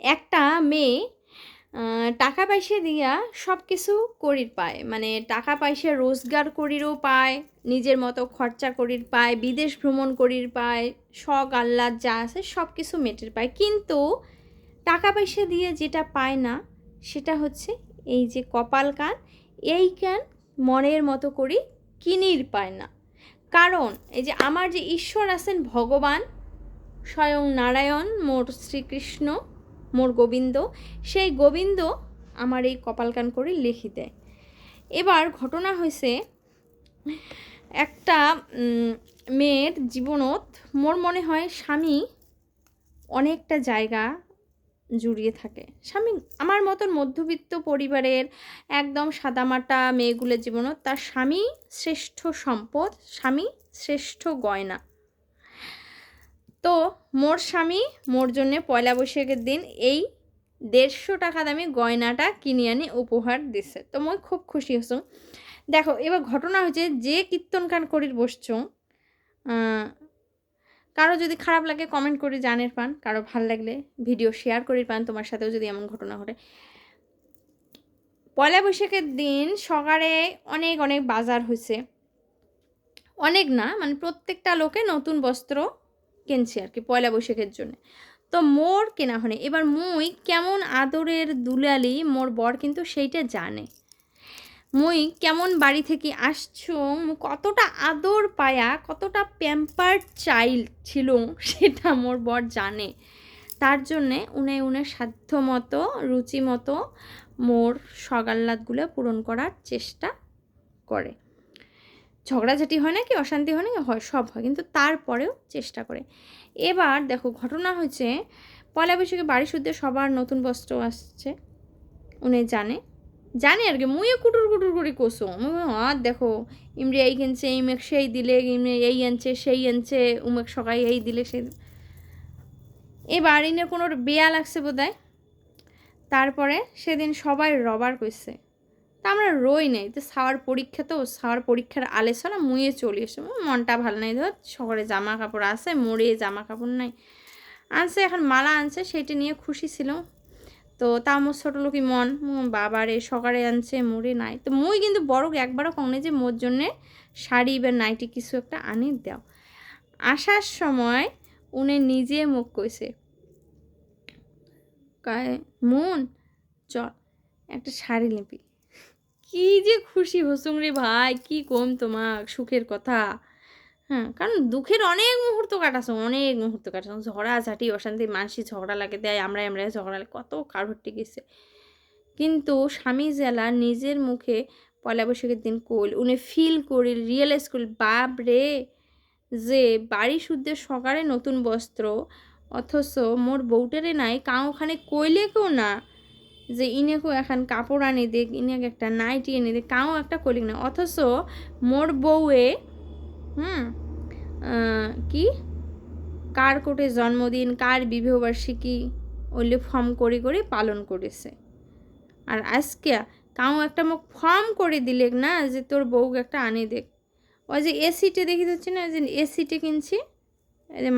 একটা মেয়ে টাকা পয়সা দিয়া সব কিছু করির পায়। মানে টাকা পয়সা রোজগার করিরও পায়, নিজের মতো খরচা করির পায়, বিদেশ ভ্রমণ করির পায়, শখ, আহ্লাদ যা আছে সব কিছু মেটের পায়। কিন্তু টাকা পয়সা দিয়ে যেটা পায় না, সেটা হচ্ছে এই যে কপাল কান, এই কান মনের মতো করি কিনির পায় না। কারণ এই যে আমার যে ঈশ্বর আছেন ভগবান, স্বয়ং নারায়ণ, মোর শ্রীকৃষ্ণ মোর গোবিন্দ, সেই গোবিন্দ আমার এই কপালকান করে লিখি দেয়। এবার ঘটনা হয়েছে একটা মেয়ের জীবনত মোর মনে হয় স্বামী অনেকটা জায়গা জুড়িয়ে থাকে। স্বামী আমার মতন মধ্যবিত্ত পরিবারের একদম সাদামাটা মেয়েগুলোর জীবনত তার স্বামী শ্রেষ্ঠ সম্পদ, স্বামী শ্রেষ্ঠ গয়না। মোর স্বামী, মোর জন্যে পয়লা বৈশাখের দিন এই দেড়শো টাকা দামি গয়নাটা কিনে আনি, উপহার দিছে। তো মই খুব খুশি হসুম দেখো, এবার ঘটনা হচ্ছে যে কীর্তন গান করির বসছো কারও যদি খারাপ লাগে কমেন্ট করে জানের পান, কারও ভালো লাগলে ভিডিও শেয়ার করি পান, তোমার সাথেও যদি এমন ঘটনা ঘটে। পয়লা বৈশাখের দিন সকালে অনেক অনেক বাজার হয়েছে অনেক না মানে প্রত্যেকটা লোকে নতুন বস্ত্র কিনছে আর কি পয়লা বৈশাখের জন্য। তো মোর কেনা হনে এবার মুই কেমন আদরের দুলালি মোর বর কিন্তু সেইটা জানে। মুই কেমন বাড়ি থেকে আসছো কতটা আদর পায়া, কতটা প্যাম্পার চাইল্ড ছিল সেটা মোর বর জানে। তার জন্যে উনি উনের সাধ্য মতো, রুচি মতো মোর সগাল্লাদগুলো পূরণ করার চেষ্টা করে। ঝগড়াঝাটি হয় না কি, অশান্তি হয় না কি? হয়, সব হয়। কিন্তু তারপরেও চেষ্টা করে। এবার দেখো, ঘটনা হয়েছে, পয়লা বৈশাখে বাড়ি শুদ্ধে সবার নতুন বস্ত্র আসছে, উনি জানে। জানে আর কি, মুইও কুটুর কুটুর করে কোসো। আর দেখো ইমরি এই কিনছে, ইমেক সেই দিলে ইমরে এই আনছে, সেই আনছে, উমেক সকাই এই দিলে, সেই। এবার ইনের কোনো বেয়া লাগছে বোধহয়। তারপরে সেদিন সবাই রবার কইছে। তা আমরা রই নেই। তো সাওয়ার পরীক্ষা তো, সাওয়ার পরীক্ষার আলোচনা মুয়ে চলে এসে মনটা ভালো নাই। ধর, শহরে জামা কাপড় আছে, মোড়ে জামা কাপড় নাই। আনছে, এখন মালা আনছে, সেটা নিয়ে খুশি ছিল তো তা আমার ছোটো লোকই মন। বাবারে সকালে আনছে, মোড়ে নাই। তো মুই কিন্তু বড় একবারও কমনে যে মোর জন্যে শাড়ি বা নাইটি কিছু একটা আনি দাও। আসার সময় উনি নিজে মুখ কইছে। মন, চল, একটা শাড়ি নিবি। কি যে খুশি হসুম ভাই, কি কম তোমাক সুখের কথা। হ্যাঁ কারণ দুঃখের অনেক মুহূর্ত কাটাছো, অনেক মুহূর্ত কাটাছো। ঝগড়া ঝাঁটি অশান্তি মানসি ঝগড়া লাগে, দেয় আমরা আমরা ঝগড়া লাগে, কত কারভরটি গেছে কিন্তু স্বামী জেলা নিজের মুখে পয়লা বৈশাখের দিন কইল উনি ফিল করিল রিয়েলাইজ করিল বাপ রে, যে বাড়ি শুদ্ধে সকালে নতুন বস্ত্র, অথচ মোর বউটারে নাই কাউ ওখানে কইলে কেউ না। যে ইনেকো এখন কাপড় আনি দেখ ইনেক একটা নাইটি এনে দেখ কাউ একটা কইলে না। অথচ মোর বউয়ে, হুম কি? কার কোটে জন্মদিন, কার বিবাহবার্ষিকী ওইলে ফর্ম করে করে পালন করেছে। আর আজকে কাউ একটা মুখ ফর্ম করে দিলে না যে তোর বউ একটা আনি দেখ ওই যে এসিটে দেখি যাচ্ছে না যে এসিটে কিনছি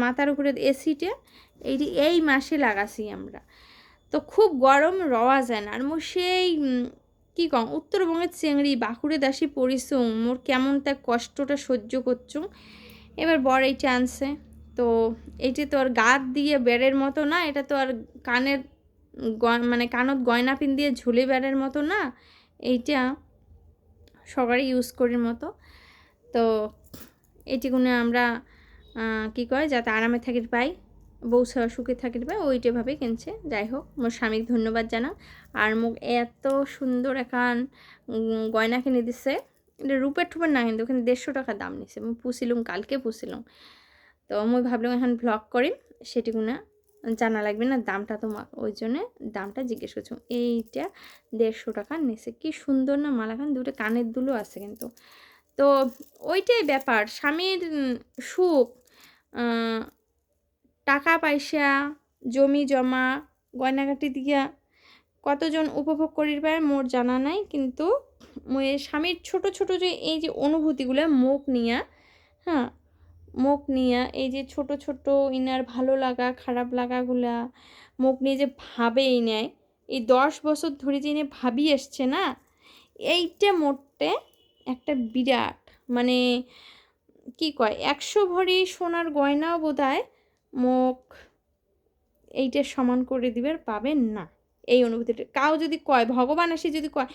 মাথার উপরে এসিটে, এইটি এই মাসে লাগাছি আমরা। তো খুব গরম রওয়া যায় না। আর মোর সেই কি কম, উত্তরবঙ্গের চেংড়ি বাঁকুড়ে দাসী পরিশ্রম মোর কেমন তার কষ্টটা সহ্য করছুম এবার বর এই চান্সে তো এইটা তো আর গাত দিয়ে বেড়ের মতো না, এটা তো আর কানের মানে কানত গয়না পিন দিয়ে ঝুলে বেড়ের মতো না, এইটা সবারই ইউজ করির মতো। তো এটি কোনো আমরা কি কয়, যাতে আরামে থাকির পাই। বউ সা- সুখে থাকির পাই ওইটাভাবে কিনছে, যাই হোক মোর স্বামীকে ধন্যবাদ জানা আর মোক এত সুন্দর এখান গয়না কিনে দিছে। এটা রূপের ঠুপের না কিন্তু ওখানে দেড়শো টাকা দাম নিছে। আমি পুষিলুম, কালকে পুষিলুম। তো আমি ভাবলাম এখন ভ্লগ করি সেটিগুলো জানা লাগবে না দামটা তোমার। ওই জন্যে দামটা জিজ্ঞেস করছিলাম এইটা দেড়শো টাকা নিছে। কি সুন্দর না মালা মালাখান দুটো কানের দুলো আছে কিন্তু। তো ওইটাই ব্যাপার, স্বামীর সুখ টাকা পয়সা, জমি জমা, গয়নাগাটি দিয়া কতজন উপভোগ করির পায় মোর জানা নাই। কিন্তু মই স্বামীর ছোট ছোট যে এই যে অনুভূতিগুলো মুখ নিয়া হ্যাঁ মুখ নিয়া এই যে ছোট ছোট ইনার ভালো লাগা, খারাপ লাগাগুলা মুখ নিয়ে যে ভাবেই নেয় এই দশ বছর ধরে যে ভাবি এসছে না, এইটা মোটে একটা বিরাট মানে কি কয়, একশো ভরি সোনার গয়নাও বোধ হয় মুখ এইটা সমান করে দিবে পাবেন না। এই অনুভূতিটা। কাউ যদি কয়, ভগবান আসে যদি কয়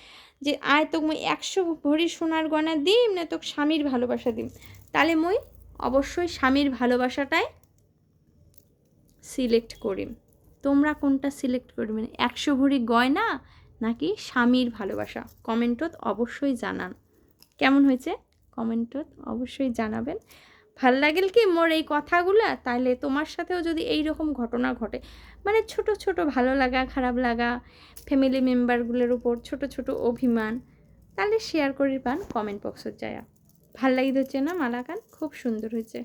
যে, আয় তোকে মুই একশো ভরি সোনার গয়না দিম, না তোকে স্বামীর ভালোবাসা দিম? তাহলে মুই অবশ্যই স্বামীর ভালোবাসাটাই সিলেক্ট করিম। তোমরা কোনটা সিলেক্ট করবে? একশো ভরি গয়না নাকি স্বামীর ভালোবাসা? কমেন্টত অবশ্যই জানান। কেমন হয়েছে? কমেন্টত অবশ্যই জানাবেন। ভালো লাগেল কি মোর এই কথাগুলা? তাহলে তোমার সাথেও যদি এই রকম ঘটনা ঘটে মানে ছোট ছোট ভালো লাগা, খারাপ লাগা ফ্যামিলি মেম্বারগুলোর উপর ছোট ছোট অভিমান তাহলে শেয়ার করি পান কমেন্ট বক্সত যায়া। ভালো লাগি হচ্ছে না মালাকান খুব সুন্দর হয়েছে।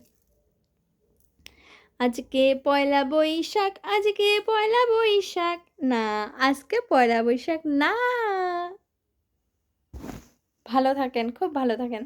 আজকে পয়লা বৈশাখ, আজকে পয়লা বৈশাখ, না, আজকে পয়লা বৈশাখ না। ভালো থাকেন, খুব ভালো থাকেন।